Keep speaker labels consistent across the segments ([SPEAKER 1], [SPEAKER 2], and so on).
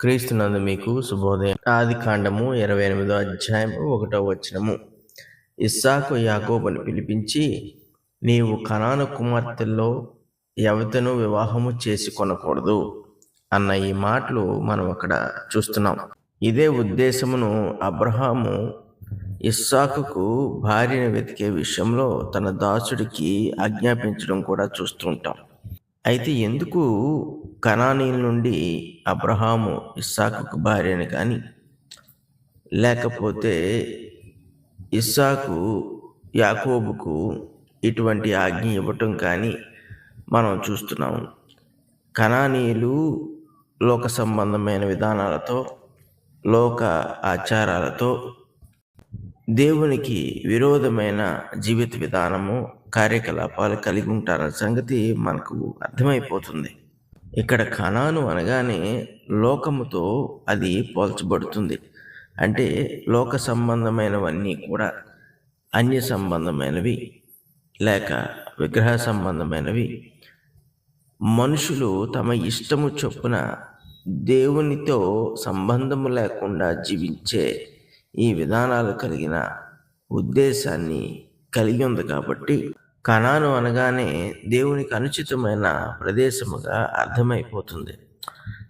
[SPEAKER 1] క్రీస్తునందు మీకు శుభోదయం. ఆది కాండము ఇరవై ఎనిమిదో అధ్యాయము ఒకటో వచనము. ఇస్సాకు యాకోబుని పిలిపించి నీవు కనాను కుమార్తెల్లో ఎవతను వివాహము చేసి కొనకూడదు అన్న ఈ మాటలు మనం అక్కడ చూస్తున్నాం. ఇదే ఉద్దేశమును అబ్రహాము ఇస్సాకుకు భార్యను వెతికే విషయంలో తన దాసుడికి ఆజ్ఞాపించడం కూడా చూస్తుంటాం. అయితే ఎందుకు కనానీల నుండి అబ్రహాము ఇస్సాకుకు భార్యని కానీ లేకపోతే ఇస్సాకు యాకోబుకు ఇటువంటి ఆజ్ఞ ఇవ్వటం కానీ మనం చూస్తున్నాము. కనానీయులు లోక సంబంధమైన విధానాలతో లోక ఆచారాలతో దేవునికి విరోధమైన జీవిత విధానము కార్యకలాపాలు కలిగి ఉంటారన్న సంగతి మనకు అర్థమైపోతుంది. ఇక్కడ కణాను అనగానే లోకముతో అది పోల్చబడుతుంది. అంటే లోక సంబంధమైనవన్నీ కూడా అన్య సంబంధమైనవి లేక విగ్రహ సంబంధమైనవి. మనుషులు తమ ఇష్టము చొప్పున దేవునితో సంబంధము లేకుండా జీవించే ఈ విధానాలు కలిగిన ఉద్దేశాన్ని కలిగి ఉంది కాబట్టి కణాను అనగానే దేవునికి అనుచితమైన ప్రదేశముగా అర్థమైపోతుంది.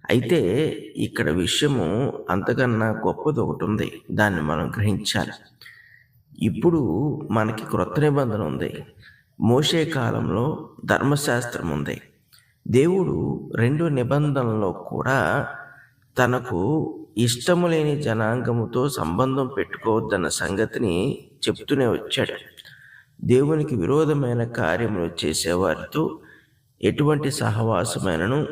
[SPEAKER 1] అయితే ఇక్కడ విషయము అంతకన్నా గొప్పది ఒకటి ఉంది. దాన్ని మనం గ్రహించాలి. ఇప్పుడు మనకి క్రొత్త నిబంధన ఉంది. మోసే కాలంలో ధర్మశాస్త్రం ఉంది. దేవుడు రెండు నిబంధనలో కూడా తనకు ఇష్టము లేని జనాంగముతో సంబంధం పెట్టుకోవద్దన్న సంగతిని చెప్తూనే వచ్చాడు. దేవునికి విరోధమైన కార్యములు చేసేవారితో ఎటువంటి సహవాసమైనను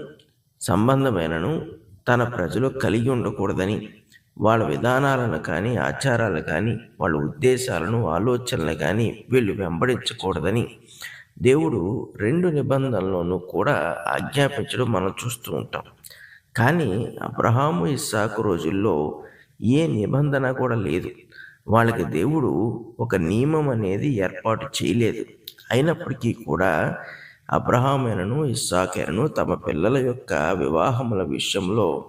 [SPEAKER 1] సంబంధమైనను తన ప్రజలు కలిగి ఉండకూడదని వాళ్ళ విధానాలను కానీ ఆచారాలు కానీ వాళ్ళ ఉద్దేశాలను ఆలోచనలు కానీ వీళ్ళు వెంబడించకూడదని దేవుడు రెండు నిబంధనలను కూడా ఆజ్ఞాపించడం మనం చూస్తూ ఉంటాం. కానీ అబ్రహాము ఇస్సాకు రోజుల్లో ఏ నిబంధన కూడా లేదు. వాళ్ళకి దేవుడు ఒక నియమం అనేది ఏర్పాటు చేయలేదు. అయినప్పటికీ కూడా అబ్రహామైనను ఇస్సాకైనను తమ పిల్లల యొక్క వివాహముల విషయంలో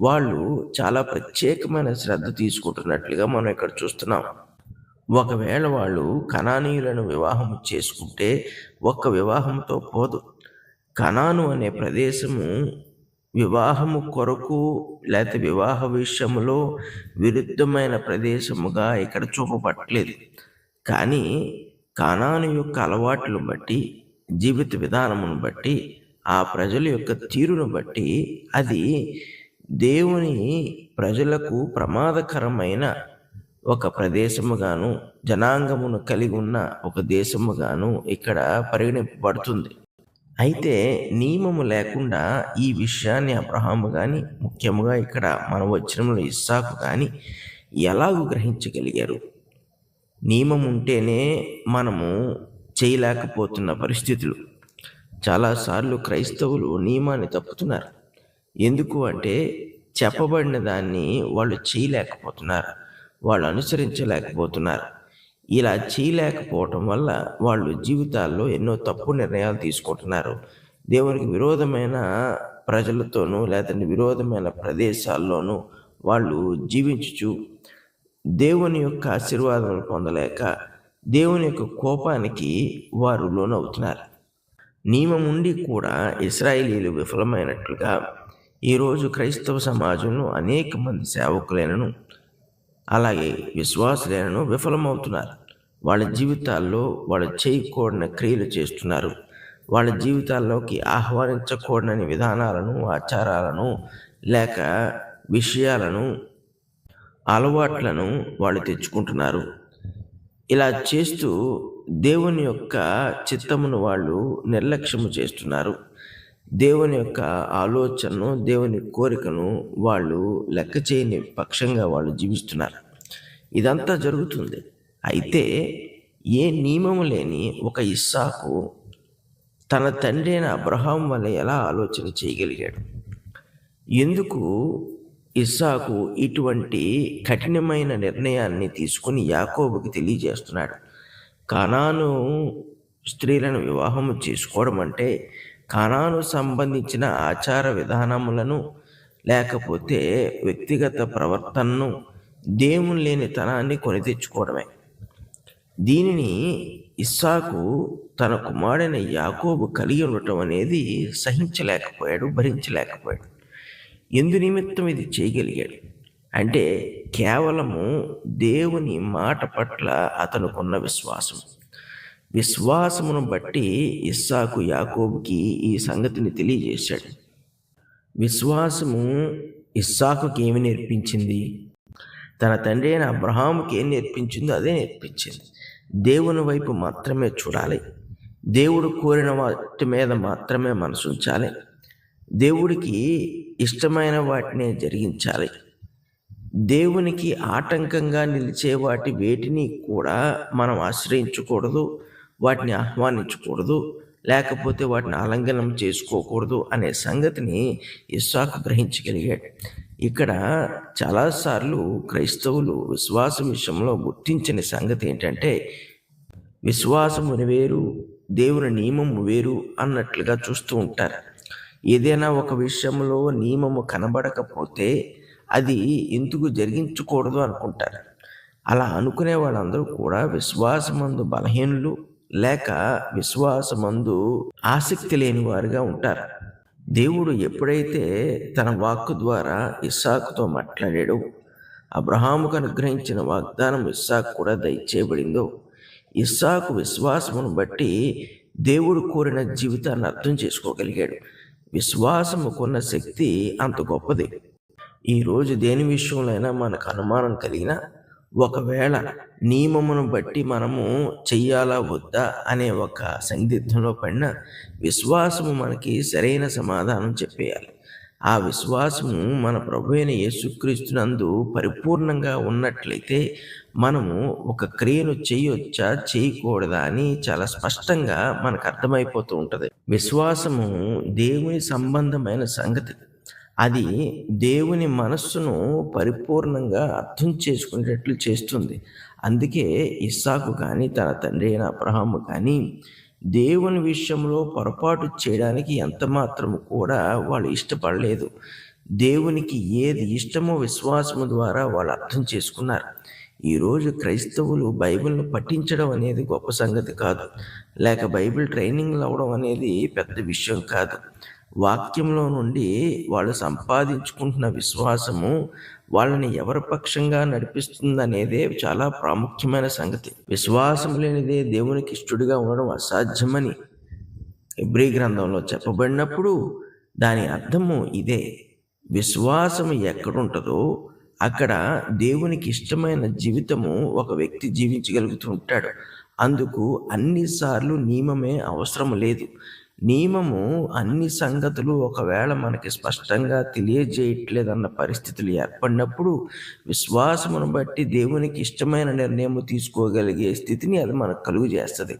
[SPEAKER 1] వాళ్ళు చాలా ప్రత్యేకమైన శ్రద్ధ తీసుకుంటున్నట్లుగా మనం ఇక్కడ చూస్తున్నాం. ఒకవేళ వాళ్ళు కణానీయులను వివాహం చేసుకుంటే ఒక్క వివాహంతో పోదు. కణాను అనే ప్రదేశము వివాహము కొరకు లేకపోతే వివాహ విషయంలో విరుద్ధమైన ప్రదేశముగా ఇక్కడ చూపబట్టలేదు. కానీ కానాను యొక్క అలవాట్లను బట్టి జీవిత విధానమును బట్టి ఆ ప్రజల యొక్క తీరును బట్టి అది దేవుని ప్రజలకు ప్రమాదకరమైన ఒక ప్రదేశముగాను జనాంగమును కలిగి ఉన్న ఒక దేశముగాను ఇక్కడ పరిగణింపబడుతుంది. అయితే నియమము లేకుండా ఈ విషయాన్ని అబ్రహాము కానీ ముఖ్యముగా ఇక్కడ మన వచనంలో ఇస్సాకు కానీ ఎలాగూ గ్రహించగలిగారు? నియమం ఉంటేనే మనము చేయలేకపోతున్న పరిస్థితులు. చాలాసార్లు క్రైస్తవులు నియమాన్ని తప్పుతున్నారు. ఎందుకు అంటే చెప్పబడిన దాన్ని వాళ్ళు చేయలేకపోతున్నారు. వాళ్ళు అనుసరించలేకపోతున్నారు. ఇలా చేయలేకపోవటం వల్ల వాళ్ళు జీవితాల్లో ఎన్నో తప్పు నిర్ణయాలు తీసుకుంటున్నారు. దేవునికి విరోధమైన ప్రజలతోనూ లేదంటే విరోధమైన ప్రదేశాల్లోనూ వాళ్ళు జీవించుచు దేవుని యొక్క ఆశీర్వాదాలు పొందలేక దేవుని యొక్క కోపానికి వారు లోనవుతున్నారు. నియమం ఉండి కూడా ఇస్రాయేలీలు విఫలమైనట్లుగా ఈరోజు క్రైస్తవ సమాజంలో అనేక మంది సేవకులైనను అలాగే విశ్వాసులైనను విఫలమవుతున్నారు. వాళ్ళ జీవితాల్లో వాళ్ళు చేయకూడని క్రియలు చేస్తున్నారు. వాళ్ళ జీవితాల్లోకి ఆహ్వానించకూడని విధానాలను ఆచారాలను లేక విషయాలను అలవాట్లను వాళ్ళు తెచ్చుకుంటున్నారు. ఇలా చేస్తూ దేవుని యొక్క చిత్తమును వాళ్ళు నిర్లక్ష్యము చేస్తున్నారు. దేవుని యొక్క ఆలోచనను దేవుని కోరికను వాళ్ళు లెక్క చేయని పక్షంగా వాళ్ళు జీవిస్తున్నారు. ఇదంతా జరుగుతుంది. అయితే ఏ నియమము లేని ఒక ఇస్సాకు తన తండ్రి అయిన అబ్రహాం వల్ల ఎలా ఆలోచన చేయగలిగాడు? ఎందుకు ఇస్సాకు ఇటువంటి కఠినమైన నిర్ణయాన్ని తీసుకుని యాకోబుకి తెలియజేస్తున్నాడు? కానాను స్త్రీలను వివాహం చేసుకోవడం అంటే కణాను సంబంధించిన ఆచార విధానములను లేకపోతే వ్యక్తిగత ప్రవర్తనను దేవుని లేని తనాన్ని కొని తెచ్చుకోవడమే. దీనిని ఇస్సాకు తన కుమారుడైన యాకోబు కలిగి ఉండటం అనేది సహించలేకపోయాడు భరించలేకపోయాడు. ఎందు నిమిత్తం ఇది చేయగలిగాడు. అంటే కేవలము దేవుని మాట పట్ల అతనుకున్న విశ్వాసం విశ్వాసమును బట్టి ఇస్సాకు యాకోబుకి ఈ సంగతిని తెలియజేశాడు. విశ్వాసము ఇస్సాకుకి ఏమి నేర్పించింది? తన తండ్రి అయిన అబ్రహాముకి ఏం నేర్పించిందో అదే నేర్పించింది. దేవుని వైపు మాత్రమే చూడాలి. దేవుడు కోరిన వాటి మీద మాత్రమే మనసు ఉంచాలి. దేవుడికి ఇష్టమైన వాటిని జరిగించాలి. దేవునికి ఆటంకంగా నిలిచే వాటి వేటిని కూడా మనం ఆశ్రయించకూడదు. వాటిని ఆహ్వానించకూడదు లేకపోతే వాటిని ఆలంఘనం చేసుకోకూడదు అనే సంగతిని ఇస్సాకు గ్రహించగలిగాడు. ఇక్కడ చాలాసార్లు క్రైస్తవులు విశ్వాసం విషయంలో గుర్తించిన సంగతి ఏంటంటే విశ్వాసము వేరు దేవుని నియమము వేరు అన్నట్లుగా చూస్తూ ఉంటారు. ఏదైనా ఒక విషయంలో నియమము కనబడకపోతే అది ఎందుకు జరిగించకూడదు అనుకుంటారు. అలా అనుకునే వాళ్ళందరూ కూడా విశ్వాసమందు బలహీనులు లేక విశ్వాసమందు ఆసక్తి లేని వారుగా ఉంటారు. దేవుడు ఎప్పుడైతే తన వాక్కు ద్వారా ఇస్సాకుతో మాట్లాడాడో అబ్రహాముకు అనుగ్రహించిన వాగ్దానం ఇస్సాకు కూడా దయచేయబడిందో ఇస్సాకు విశ్వాసమును బట్టి దేవుడు కోరిన జీవితాన్ని అర్థం చేసుకోగలిగాడు. విశ్వాసముకున్న శక్తి అంత గొప్పది. ఈరోజు దేని విషయంలో అయినా మనకు అనుమానం కలిగినా ఒకవేళ నియమమును బట్టి మనము చెయ్యాలా వద్దా అనే ఒక సందిగ్ధంలో పడిన విశ్వాసము మనకి సరైన సమాధానం చెప్పేయాలి. ఆ విశ్వాసము మన ప్రభు అయిన యేసుక్రీస్తునందు పరిపూర్ణంగా ఉన్నట్లయితే మనము ఒక క్రియను చేయొచ్చా చేయకూడదా అని చాలా స్పష్టంగా మనకు అర్థమైపోతూ ఉంటుంది. విశ్వాసము దేవుని సంబంధమైన సంగతి. అది దేవుని మనస్సును పరిపూర్ణంగా అర్థం చేసుకునేటట్లు చేస్తుంది. అందుకే ఇస్సాకు కానీ తన తండ్రి అయిన అబ్రహాము కానీ దేవుని విషయంలో పొరపాటు చేయడానికి ఎంత మాత్రము కూడా వాళ్ళు ఇష్టపడలేదు. దేవునికి ఏది ఇష్టమో విశ్వాసము ద్వారా వాళ్ళు అర్థం చేసుకున్నారు. ఈరోజు క్రైస్తవులు బైబిల్ను పఠించడం అనేది గొప్ప సంగతి కాదు. లేక బైబిల్ ట్రైనింగ్లు అవ్వడం అనేది పెద్ద విషయం కాదు. వాక్యంలో నుండి వాళ్ళు సంపాదించుకుంటున్న విశ్వాసము వాళ్ళని ఎవరి పక్షంగా నడిపిస్తుందనేదే చాలా ప్రాముఖ్యమైన సంగతి. విశ్వాసం లేనిదే దేవునికి ఇష్టడుగా ఉండడం అసాధ్యమని ఎబ్రి గ్రంథంలో చెప్పబడినప్పుడు దాని అర్థము ఇదే. విశ్వాసం ఎక్కడుంటుందో అక్కడ దేవునికి ఇష్టమైన జీవితము ఒక వ్యక్తి జీవించగలుగుతూ ఉంటాడు. అందుకు అన్నిసార్లు నియమమే అవసరం లేదు. నియమము అన్ని సంగతులు ఒకవేళ మనకి స్పష్టంగా తెలియజేయట్లేదన్న పరిస్థితులు ఏర్పడినప్పుడు విశ్వాసమును బట్టి దేవునికి ఇష్టమైన నిర్ణయం తీసుకోగలిగే స్థితిని అది మనకు కలుగు చేస్తుంది.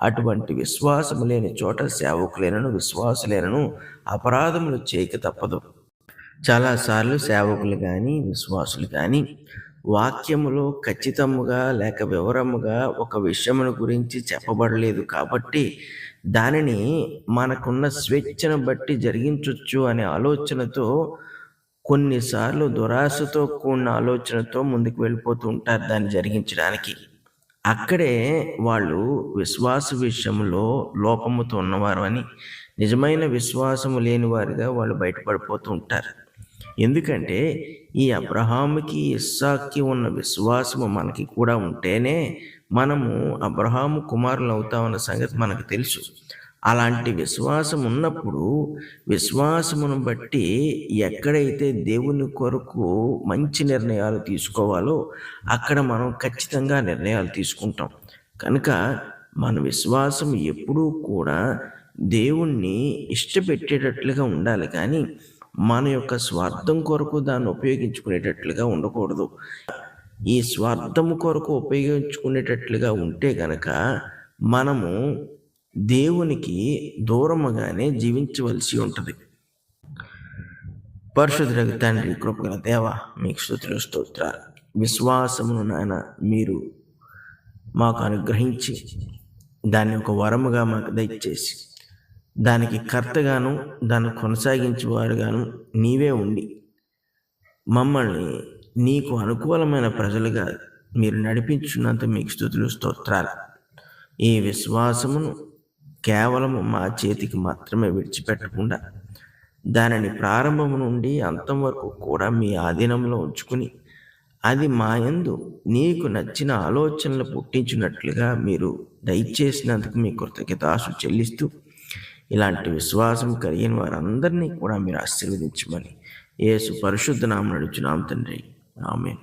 [SPEAKER 1] అటువంటి విశ్వాసము లేని చోట సేవకులేనను విశ్వాసులేనను అపరాధములు చేయక తప్పదు. చాలాసార్లు సేవకులు కానీ విశ్వాసులు కానీ వాక్యములో ఖచ్చితముగా లేక వివరముగా ఒక విషయమును గురించి చెప్పబడలేదు కాబట్టి దానిని మనకున్న స్వేచ్ఛను బట్టి జరిగించవచ్చు అనే ఆలోచనతో కొన్నిసార్లు దురాశతో కూడిన ఆలోచనతో ముందుకు వెళ్ళిపోతూ ఉంటారు దాన్ని జరిగించడానికి. అక్కడే వాళ్ళు విశ్వాస విషయంలో లోపముతో ఉన్నవారు అని నిజమైన విశ్వాసము లేని వారిగా వాళ్ళు బయటపడిపోతూ ఉంటారు. ఎందుకంటే ఈ అబ్రహాముకి ఇస్సాక్కి ఉన్న విశ్వాసము మనకి కూడా ఉంటేనే మనము అబ్రహాము కుమారులు అవుతామన్న సంగతి మనకు తెలుసు. అలాంటి విశ్వాసం ఉన్నప్పుడు విశ్వాసమును బట్టి ఎక్కడైతే దేవుని కొరకు మంచి నిర్ణయాలు తీసుకోవాలో అక్కడ మనం ఖచ్చితంగా నిర్ణయాలు తీసుకుంటాం. కనుక మన విశ్వాసం ఎప్పుడూ కూడా దేవుణ్ణి ఇష్టపెట్టేటట్లుగా ఉండాలి. కానీ మన యొక్క స్వార్థం కొరకు దాన్ని ఉపయోగించుకునేటట్లుగా ఉండకూడదు. ఈ స్వార్థము కొరకు ఉపయోగించుకునేటట్లుగా ఉంటే గనక మనము దేవునికి దూరముగానే జీవించవలసి ఉంటుంది. పరిశుద్ధులకు తండ్రి కృపగల దేవ మీకు స్థుతులు స్తోత్రాలు. విశ్వాసమును నాయన మీరు మాకు అనుగ్రహించి దాన్ని ఒక వరముగా మాకు దయచేసి దానికి కర్తగాను దాన్ని కొనసాగించేవారుగాను నీవే ఉండి మమ్మల్ని నీకు అనుకూలమైన ప్రజలుగా మీరు నడిపించున్నంత మీకు స్థుతులు స్తోత్రాలు. ఈ విశ్వాసమును కేవలము మా చేతికి మాత్రమే విడిచిపెట్టకుండా దానిని ప్రారంభం నుండి అంతం వరకు కూడా మీ ఆధీనంలో ఉంచుకుని అది మా యందు నీకు నచ్చిన ఆలోచనలు పుట్టించినట్లుగా మీరు దయచేసినందుకు మీ కృతజ్ఞతాసు చెల్లిస్తూ ఇలాంటి విశ్వాసం కలిగిన వారందరినీ కూడా మీరు ఆశీర్వదించమని యేసు పరిశుద్ధ నామం నడుచున్నాం తండ్రి. Amen.